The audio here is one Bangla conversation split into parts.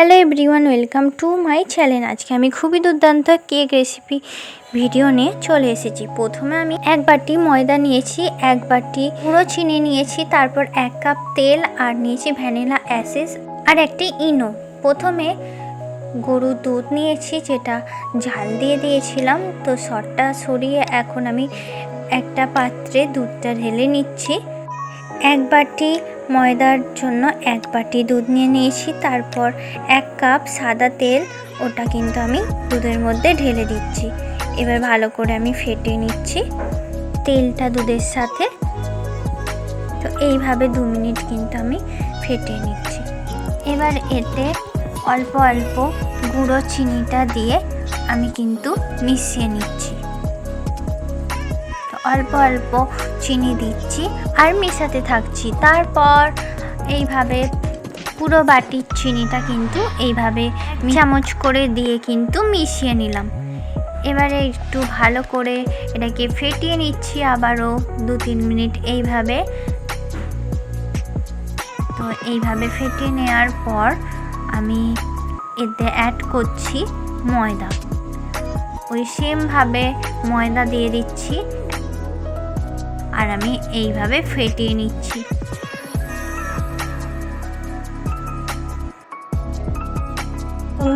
Hello everyone welcome to my channel আজকে আমি খুবই দুর্দান্ত কেক রেসিপি ভিডিও নিয়ে চলে এসেছি। প্রথমে আমি এক বাটি ময়দা নিয়েছি, এক বাটি গুঁড়ো চিনি নিয়েছি, তারপর এক কাপ তেল আর নিয়েছি ভ্যানিলা অ্যাসেস আর একটি ইনো। প্রথমে গরুর দুধ নিয়েছি, যেটা ঝাল দিয়ে দিয়েছিলাম, তো সরটা সরিয়ে এখন আমি একটা পাত্রে দুধটা ঢেলে নিচ্ছি। এক বাটি ময়দার জন্য এক বাটি দুধ নিয়ে নিয়েছি। তারপর এক কাপ সাদা তেল, ওটা কিন্তু আমি দুধের মধ্যে ঢেলে দিচ্ছি। এবার ভালো করে আমি ফেটে নিচ্ছি তেলটা দুধের সাথে। তো এইভাবে দু মিনিট কিন্তু আমি ফেটে নিচ্ছি। এবার এতে অল্প অল্প গুঁড়ো চিনিটা দিয়ে আমি কিন্তু মিশিয়ে নিচ্ছি। অল্প অল্প চিনি দিচ্ছি আর মেশাতে থাকছি। তারপর এইভাবে পুরো বাটির চিনিটা কিন্তু এইভাবে চামচ করে দিয়ে কিন্তু মিশিয়ে নিলাম। এবারে একটু ভালো করে এটাকে ফেটিয়ে নিচ্ছি আবারও দু তিন মিনিট এইভাবে। তো এইভাবে ফেটিয়ে নেওয়ার পর আমি এতে অ্যাড করছি ময়দা। ওই সেমভাবে ময়দা দিয়ে দিচ্ছি। আর আমি এইভাবে ফেটিয়ে নিচ্ছি।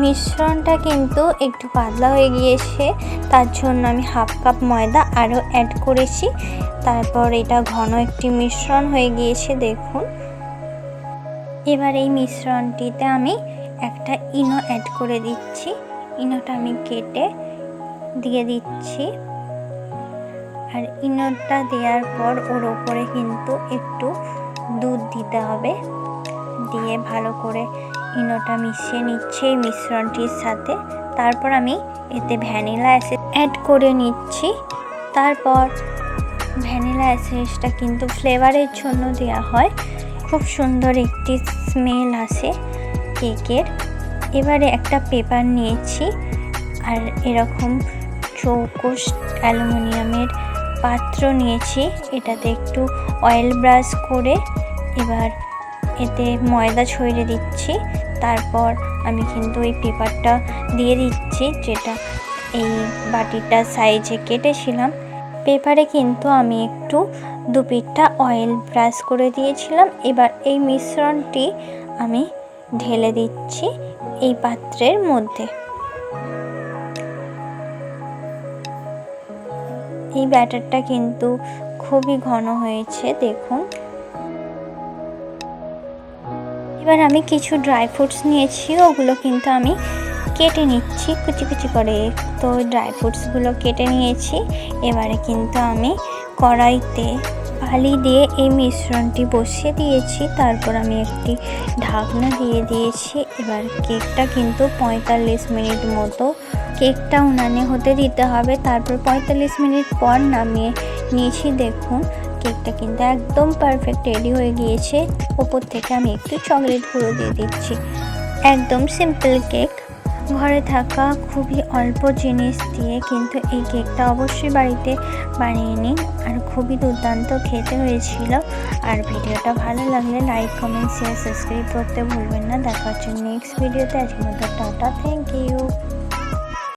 মিশ্রণটা কিন্তু একটু পাতলা হয়ে গিয়েছে, তার জন্য আমি হাফ কাপ ময়দা আরও অ্যাড করেছি। তারপর এটা ঘন একটি মিশ্রণ হয়ে গিয়েছে, দেখুন। এবার এই মিশ্রণটিতে আমি একটা ইনো অ্যাড করে দিচ্ছি। ইনোটা আমি কেটে দিয়ে দিচ্ছি। আর ইনোটা দেওয়ার পর ওর ওপরে কিন্তু একটু দুধ দিতে হবে। দিয়ে ভালো করে ইনোটা মিশিয়ে নিচ্ছি এই মিশ্রণটির সাথে। তারপর আমি এতে ভ্যানিলা অ্যাসেড অ্যাড করে নিচ্ছি। তারপর ভ্যানিলা অ্যাসেসটা কিন্তু ফ্লেভারের জন্য দেওয়া হয়। খুব সুন্দর একটি স্মেল আসে কেকের। এবারে একটা পেপার নিয়েছি। আর এরকম চৌকোস অ্যালুমিনিয়ামের পাত্র নিয়েছি। এটাতে একটু অয়েল ব্রাশ করে এবার এতে ময়দা ছড়িয়ে দিচ্ছি। তারপর আমি কিন্তু এই পেপারটা দিয়ে দিচ্ছি, যেটা এই বাটিটার সাইজে কেটেছিলাম। পেপারে কিন্তু আমি একটু দু পিঠটা অয়েল ব্রাশ করে দিয়েছিলাম। এবার এই মিশ্রণটি আমি ঢেলে দিচ্ছি এই পাত্রের মধ্যে। এই ব্যাটারটা কিন্তু খুবই ঘন হয়েছে, দেখুন। এবার আমি কিছু ড্রাই ফ্রুটস নিয়েছি, ওগুলো কিন্তু আমি কেটে নিচ্ছি কুচি কুচি করে। তো ড্রাই ফ্রুটসগুলো কেটে নিয়েছি, এবারে কিন্তু আমি কড়াইতে বালি দিয়ে এই মিশ্রণটি বসিয়ে দিয়েছি। তারপর আমি একটি ঢাকনা দিয়ে দিয়েছি। এবার কেকটা কিন্তু পঁয়তাল্লিশ মিনিট মতো কেকটা উনানে হতে দিতে হবে। তারপর পঁয়তাল্লিশ মিনিট পর নামিয়ে নিয়েছি। দেখুন, কেকটা কিন্তু একদম পারফেক্ট রেডি হয়ে গিয়েছে। ওপর থেকে আমি একটু চকলেট গুঁড়ো দিয়ে দিচ্ছি। একদম সিম্পল কেক ঘরে থাকা খুবই অল্প জিনিস দিয়ে কিন্তু এই কেকটা অবশ্যই বাড়িতে বানিয়ে নিন। আর খুবই দুর্দান্ত খেতে হয়েছিল। আর ভিডিওটা ভালো লাগলে লাইক, কমেন্ট শেয়ার সাবস্ক্রাইব করতে ভুলবেন না। দেখার জন্য নেক্সট ভিডিওতে আজকের মতো টাটা। Thank you